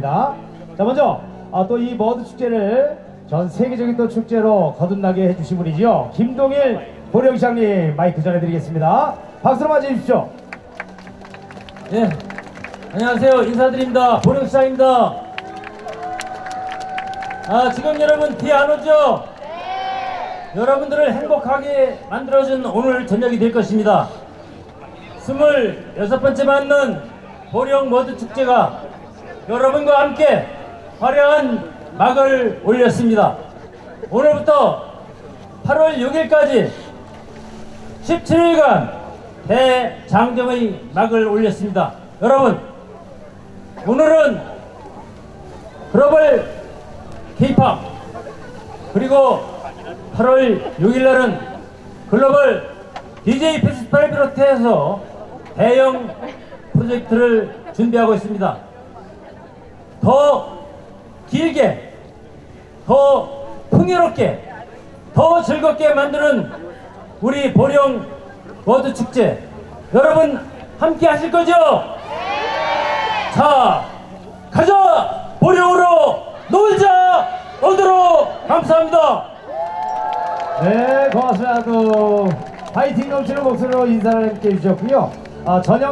바랍니다. 자, 먼저 아, 또 이 머드 축제를 전 세계적인 또 축제로 거듭나게 해주신 분이죠. 김동일 보령시장님 마이크 전해드리겠습니다. 박수로 맞이해주십시오. 예. 안녕하세요. 인사드립니다. 보령시장입니다. 아, 지금 여러분 뒤안 오죠? 여러분들을 행복하게 만들어준 오늘 저녁이 될 것입니다. 스물여섯 번째 맞는 보령 머드 축제가 여러분과 함께 화려한 막을 올렸습니다. 오늘부터 8월 6일까지 17일간 대장정의 막을 올렸습니다. 여러분, 오늘은 글로벌 K-팝 그리고 8월 6일 날은 글로벌 DJ 페스티벌을 비롯해서 대형 프로젝트를 준비하고 있습니다. 더 길게, 더 풍요롭게, 더 즐겁게 만드는 우리 보령 워드 축제 여러분 함께 하실 거죠? 자, 가자 보령으로 놀자 오도록 감사합니다. 네, 고맙습니다. 또 파이팅 넘치는 목소리로 인사를 함께 해주셨고요. 아, 전영